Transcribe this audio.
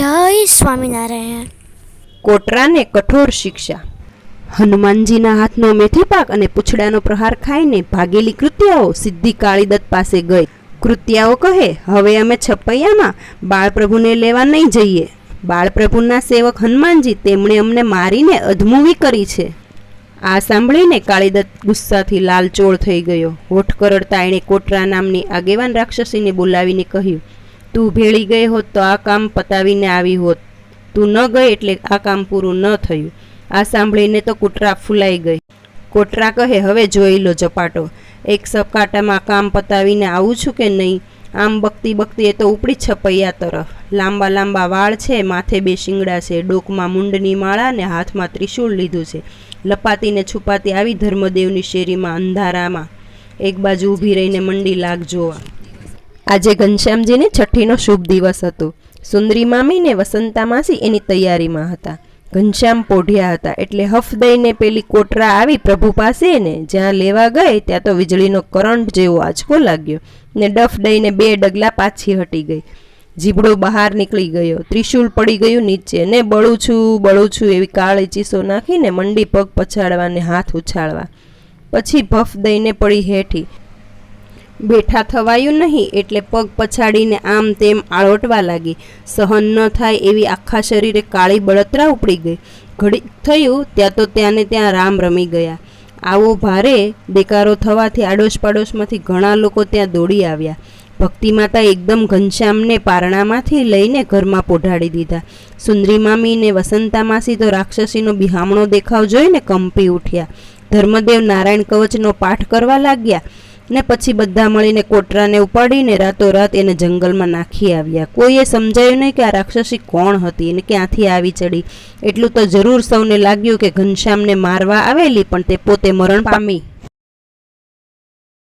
જય સ્વામિનારાયણ. કોટરાને કઠોર શિક્ષા. હનુમાનજીના હાથનો મેથી પાક અને પૂછડાનો પ્રહાર ખાઈને ભાગેલી કૃત્યાઓ સિદ્ધિ કાળીદત્ત પાસે ગઈ. કૃત્યાઓ કહે હવે અમે છપૈયામાં બાળપ્રભુને લેવા નહીં જઈએ. બાળપ્રભુના સેવક હનુમાનજી તેમણે અમને મારીને અધમૂવી કરી છે. આ સાંભળીને કાળીદત્ત ગુસ્સાથી લાલચોળ થઈ ગયો. હોઠ કરડતા એણે કોટરા નામની આગેવાન રાક્ષસીને બોલાવીને કહ્યું તું ભેળી ગઈ હોત તો આ કામ પતાવીને આવી હોત. તું ન ગઈ એટલે આ કામ પૂરું ન થયું. આ સાંભળીને તો કૂટરા ફૂલાઈ ગઈ. કોટરા કહે, હવે જોઈ લો ઝપાટો. એક સપકાટામાં કામ પતાવીને આવું છું કે નહીં? આમ બકતી બકતી એ તો ઉપડી છપૈયા તરફ. લાંબા લાંબા વાળ છે, માથે બે શિંગડા છે, ડોકમાં મુંડની માળા ને હાથમાં ત્રિશૂળ લીધું છે. લપાતીને છુપાતી આવી ધર્મદેવની શેરીમાં અંધારામાં. એક બાજુ ઊભી રહીને મંડી લાગ જોવા. આજે ઘનશ્યામજીને છઠ્ઠીનો શુભ દિવસ હતો. સુંદરી મામી ને વસંતા માસી એની તૈયારીમાં હતા. ઘનશ્યામ પોઢિયા હતા એટલે હફ દઈને પેલી કોટરા આવી પ્રભુ પાસે ને જ્યાં લેવા ગઈ ત્યાં તો વીજળીનો કરંટ જેવો આંચકો લાગ્યો ને ડફ દઈને બે ડગલા પાછી હટી ગઈ. જીબડો બહાર નીકળી ગયો. ત્રિશૂલ પડી ગયું નીચે ને બળું છું બળું છું એવી કાળી ચીસો નાખીને મંડી પગ પછાડવા ને હાથ ઉછાળવા. પછી ભફ દઈને પડી હેઠી. બેઠા થવાયું નહીં એટલે પગ પછાડીને આમ તેમ આળોટવા લાગી. સહન ન થાય એવી આખા શરીરે કાળી બળતરા ઉપડી ગઈ. ઘડી થયું ત્યાં તો ત્યાંને ત્યાં રામ રમી ગયા. આવો ભારે દેકારો થવાથી આડોશ પાડોશમાંથી ઘણા લોકો ત્યાં દોડી આવ્યા. ભક્તિ માતા એકદમ ઘનશ્યામને પારણામાંથી લઈને ઘરમાં પોઢાડી દીધા. સુંદરી મામી ને વસંતા માસી તો રાક્ષસીનો બિહામણો દેખાવ જોઈને કંપી ઉઠ્યા. ધર્મદેવ નારાયણ કવચનો પાઠ કરવા લાગ્યા. ને પછી બધા મળીને કોટરાને ઉપાડીને રાતોરાત એને જંગલમાં નાખી આવ્યા. કોઈએ સમજાયું નહીં કે આ રાક્ષસી કોણ હતી અને ક્યાંથી આવી ચડી એટલું તો જરૂર સૌને લાગ્યું કે ઘનશ્યામને મારવા આવેલી, પણ તે પોતે મરણ પામી.